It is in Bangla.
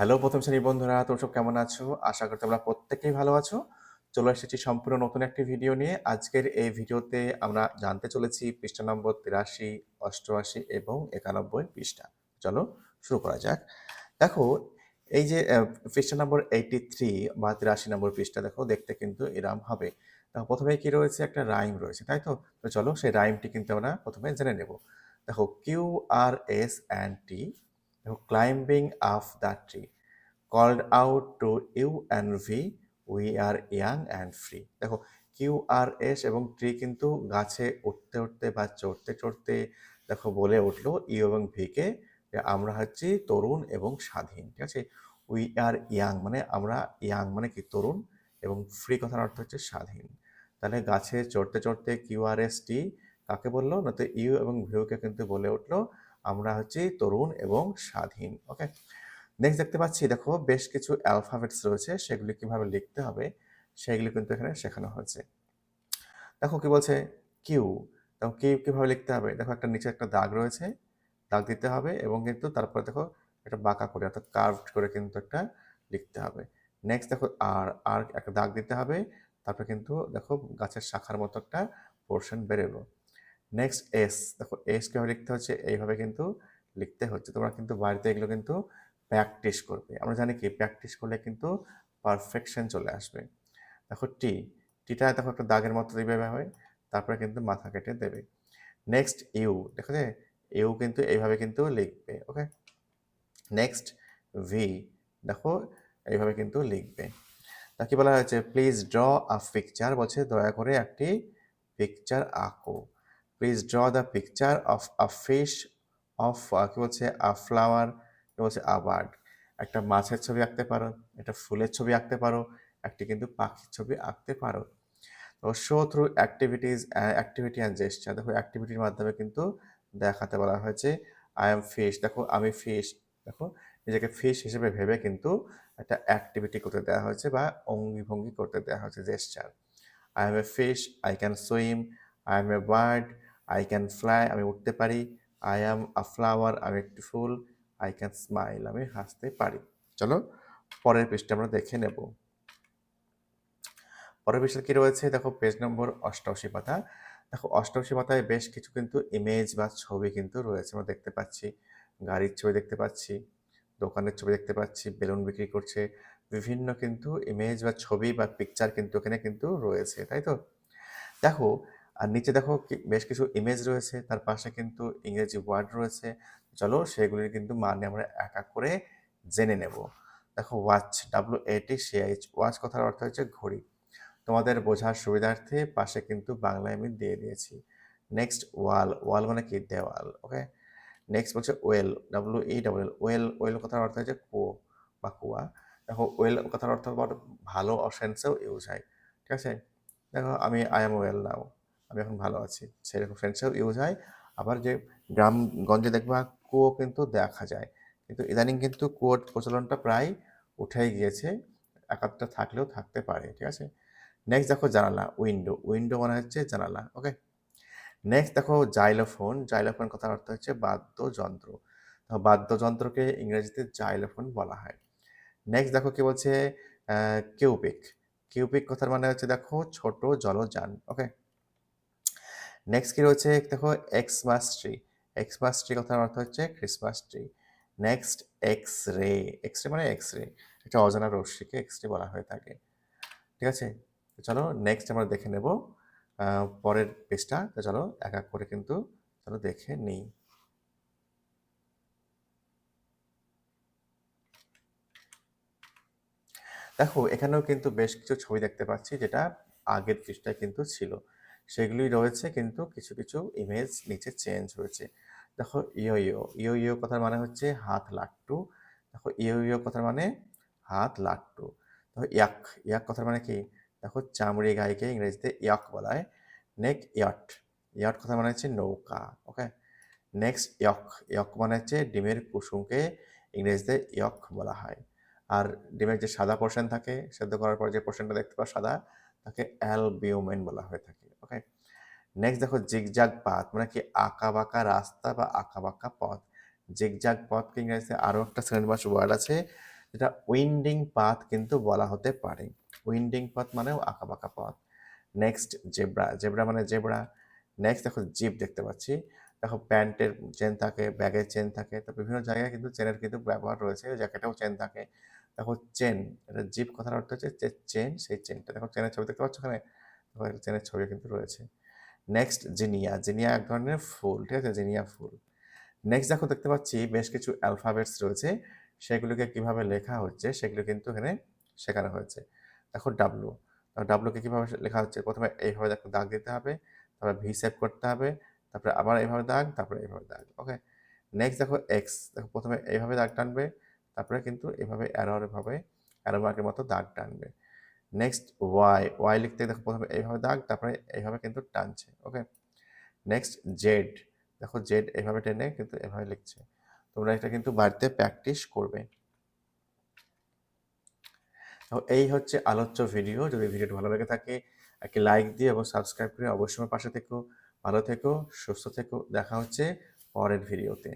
হ্যালো, প্রথম শ্রেণির বন্ধুরা, তোমরা সব কেমন আছো? আশা করি তোমরা প্রত্যেকেই ভালো আছো। চলে এসেছি সম্পূর্ণ নতুন একটি ভিডিও নিয়ে। আজকের এই ভিডিওতে আমরা জানতে চলেছি পৃষ্ঠা নম্বর তিরাশি, অষ্টআশি এবং একানব্বই পৃষ্ঠা। চলো শুরু করা যাক। দেখো, এই যে পৃষ্ঠা নম্বর এইটি থ্রি বা তিরাশি নম্বর পৃষ্ঠা, দেখো, দেখতে কিন্তু এরাম হবে। দেখো, প্রথমে কি রয়েছে? একটা রাইম রয়েছে, তাই তো? তো চলো সেই রাইমটি কিন্তু আমরা প্রথমে জেনে নেব। দেখো Q R S and T দেখো climbing up the tree called out to you and V we are young and free দেখো কিউ আর এস এবং ট্রি কিন্তু গাছে উঠতে উঠতে বা চড়তে চড়তে দেখো বলে উঠল ইউ এবং ভিকে যে আমরা হচ্ছি তরুণ এবং স্বাধীন, ঠিক আছে? উই আর ইয়াং মানে আমরা ইয়াং মানে কি? তরুণ এবং ফ্রি কথার অর্থ হচ্ছে স্বাধীন। তাহলে গাছে চড়তে চড়তে কিউ আর এস টি কাকে বলল? না তো ইউ এবং ভিউকে কিন্তু বলে উঠল আমরা হচ্ছি তরুণ এবং স্বাধীন ওকে নেক্সট দেখতে পাচ্ছি, দেখো বেশ কিছু অ্যালফাবেটস রয়েছে, সেগুলি কীভাবে লিখতে হবে, সেগুলি কিন্তু এখানে শেখানো হয়েছে। দেখো কি বলছে? কিউ দেখো কিউ কীভাবে লিখতে হবে? দেখো একটা নিচে একটা দাগ রয়েছে, দাগ দিতে হবে এবং কিন্তু তারপরে দেখো একটা বাঁকা করে, অর্থাৎ কার্ভড করে কিন্তু একটা লিখতে হবে। নেক্সট দেখো আর আর একটা দাগ দিতে হবে, তারপরে কিন্তু দেখো গাছের শাখার মতো একটা পোর্শন বেরোলো। নেক্সট এস দেখো এস কীভাবে লিখতে হচ্ছে? এইভাবে কিন্তু লিখতে হচ্ছে। তোমরা কিন্তু বাড়িতে এগুলো কিন্তু প্র্যাকটিস করবে। আমরা জানি কি? প্র্যাকটিস করলে কিন্তু পারফেকশন চলে আসবে। দেখো টি টিটা দেখো একটা দাগের মতো দিবে হয়, তারপরে কিন্তু মাথা কেটে দেবে। নেক্সট ইউ দেখো যে ইউ কিন্তু এইভাবে কিন্তু লিখবে ওকে নেক্সট ভি দেখো এইভাবে কিন্তু লিখবে। তা কি বলা হয়েছে? প্লিজ ড্র আ পিকচার বলছে দয়া করে একটি পিকচার আঁকো। Please draw the picture of a fish of কি বলছে আ ফ্লাওয়ার কি বলছে আ বার্ড একটা মাছের ছবি আঁকতে পারো, একটা ফুলের ছবি আঁকতে পারো, একটি কিন্তু পাখির ছবি আঁকতে পারো। তো show through activities activity and gesture দেখো অ্যাক্টিভিটির মাধ্যমে কিন্তু দেখাতে বলা হয়েছে আই এম ফিশ দেখো, আমি ফিশ দেখো, নিজেকে ফিশ হিসেবে ভেবে কিন্তু একটা অ্যাক্টিভিটি করতে দেওয়া হয়েছে বা অঙ্গি ভঙ্গি করতে দেওয়া হয়েছে gesture I am a fish I can swim I am a bird I can fly আমি উঠতে পারি। আই অ্যাম আ ফ্লাওয়ার আমি একটি ফুল। আই ক্যান স্মাইল আমি হাসতে পারি। চলো, পরের পৃষ্ঠে আমরা দেখে নেব। পরের পৃষ্ঠে কি রয়েছে? দেখো পেজ নম্বর অষ্টাশি পাতা। দেখো অষ্টাশি পাতায় বেশ কিছু কিন্তু ইমেজ বা ছবি কিন্তু রয়েছে। আমরা দেখতে পাচ্ছি, গাড়ির ছবি দেখতে পাচ্ছি, দোকানের ছবি দেখতে পাচ্ছি, বেলুন বিক্রি করছে। বিভিন্ন কিন্তু ইমেজ বা ছবি বা পিকচার কিন্তু এখানে কিন্তু রয়েছে, তাই তো? দেখো আর নিচে দেখো কি- বেশ কিছু ইমেজ রয়েছে, তার পাশে কিন্তু ইংরেজি ওয়ার্ড রয়েছে। চলো সেগুলির কিন্তু মানে আমরা এক এক করে জেনে নেব। দেখো ওয়াচ ডাব্লিউ এটি সিআইচ ওয়াচ কথার অর্থ হচ্ছে ঘড়ি। তোমাদের বোঝার সুবিধার্থে পাশে কিন্তু বাংলায় আমি দিয়ে দিয়েছি। নেক্সট ওয়াল ওয়াল মানে কি? দেওয়াল ওকে নেক্সট বলছে well W E W L well well কথার অর্থ হচ্ছে কুয়ো বা কুয়া। দেখো ওয়েল কথার অর্থ ভালো সেন্সেও ইউজ হয়, ঠিক আছে? দেখো আমি আই এম ওয়েল নাও আমি এখন ভালো আছি। সেরকম সেন্সেও ইউজ হয়। আবার যে গ্রামগঞ্জে দেখবা কুয়ো কিন্তু দেখা যায়। কিন্তু ইদানিং কিন্তু কুয়োর প্রচলনটা প্রায় উঠেই গিয়েছে। একাধটা থাকলেও থাকতে পারে, ঠিক আছে? নেক্সট দেখো জানালা উইন্ডো উইন্ডো মানে হচ্ছে জানালা ওকে নেক্সট দেখো জাইলোফোন জাইলোফোন কথার অর্থ হচ্ছে বাদ্যযন্ত্র। বাদ্যযন্ত্রকে ইংরেজিতে জাইলোফোন বলা হয়। নেক্সট দেখো কি বলছে কিউপিক কিউপিক কথার মানে হচ্ছে দেখো ছোট জলযান ওকে নেক্সট কি রয়েছে, দেখো এক্সমাস ট্রি এক্সমাস ট্রি কথার অর্থ হচ্ছে Christmas tree next X ray X ray মানে এক্স রে একটা অজানা রশ্মিকে এক্স রে বলা হয়ে থাকে। ঠিক আছে? চলো নেক্সট আমরা দেখে নেব। পরের পেজটা তো চলো, এক এক করে কিন্তু চলো দেখে নিই। দেখো, এখানেও কিন্তু বেশ কিছু ছবি দেখতে পাচ্ছি, যেটা আগের পৃষ্ঠায় কিন্তু ছিল। সেগুলি রয়েছে কিন্তু কিছু কিছু ইমেজ নিচে চেঞ্জ হয়েছে। দেখো ইয়ো ইয়ো ইয়ো ইয়ো কথার মানে হচ্ছে হাত লাট্টু। দেখো ইয়ো ইয়ো কথার মানে হাত লাট্টু। দেখো ইয়াক ইয়াক কথার মানে কি? দেখো চামড়ি গাইকে ইংরেজিতে ইয়াক বলা হয়। নেক ইয়াট। ইয়াট কথার মানে হচ্ছে নৌকা ওকে নেক্সট ইয়ক। ইয়ক মানে হচ্ছে ডিমের কুসুমকে ইংরেজিতে ইয়ক বলা হয়। আর ডিমের যে সাদা পোর্শন থাকে, সেদ্ধ করার পর যে পোর্শনটা দেখতে পাও সাদা, তাকে অ্যালবিউমেন বলা হয়ে থাকে। নেক্সট দেখো জিগজাগ পাথ মানে কি আঁকা বাঁকা রাস্তা বা আঁকা বাঁকা পথ। জিগজাগ পথকে ইংরেজিতে আরও একটা সেকেন্ড মাস ওয়ার্ড আছে, যেটা উইন্ডিং পাথ কিন্তু বলা হতে পারে। উইন্ডিং পাথ মানেও আঁকাবাঁকা পথ। নেক্সট জেব্রা জেব্রা মানে জেব্রা নেক্সট দেখো জিপ দেখতে পাচ্ছি। দেখো প্যান্টের চেন থাকে, ব্যাগের চেন থাকে, তো বিভিন্ন জায়গায় কিন্তু চেনের কিন্তু ব্যবহার রয়েছে জ্যাকেটেও চেন থাকে। দেখো চেন এটা জিপ কথার অর্থ হচ্ছে চেন সেই চেনটা দেখো চেনের ছবি দেখতে পাচ্ছ ওখানে? দেখো চেনের ছবি কিন্তু রয়েছে। নেক্সট জিনিয়া জিনিয়া এক ধরনের ফুল, ঠিক আছে? জিনিয়া ফুল। নেক্সট দেখো, দেখতে পাচ্ছি বেশ কিছু অ্যালফাবেটস রয়েছে। সেগুলোকে কীভাবে লেখা হচ্ছে, সেগুলো কিন্তু এখানে শেখানো হয়েছে। দেখো ডাব্লু ডাব্লুকে কীভাবে লেখা হচ্ছে? প্রথমে এইভাবে দেখো, দাগ দিতে হবে, তারপরে ভি সেভ করতে হবে, তারপরে আবার এইভাবে দাগ, তারপরে এইভাবে দাগ ওকে নেক্সট দেখো এক্স দেখো, প্রথমে এইভাবে দাগ টানবে, তারপরে কিন্তু এভাবে অ্যারোভাবে অ্যারো মার্কের মতো দাগ টানবে। নেক্সট ওয়াই ওয়াই লিখতে দেখো প্রথমে এইভাবে দাগ, তারপরে এইভাবে কিন্তু টানছে ওকে নেক্সট জেড দেখো জেড এভাবে টেনে কিন্তু এভাবে লিখছে। তোমরা এটা কিন্তু বাড়িতে প্র্যাকটিস করবে। এই হচ্ছে আলোচ্য ভিডিও যদি ভিডিওটি ভালো লেগে থাকে, একটি লাইক দিয়ে এবং সাবস্ক্রাইব করে অবশ্যই পাশে থেকো। ভালো থেকো, সুস্থ থেকো, দেখা হচ্ছে পরের ভিডিওতে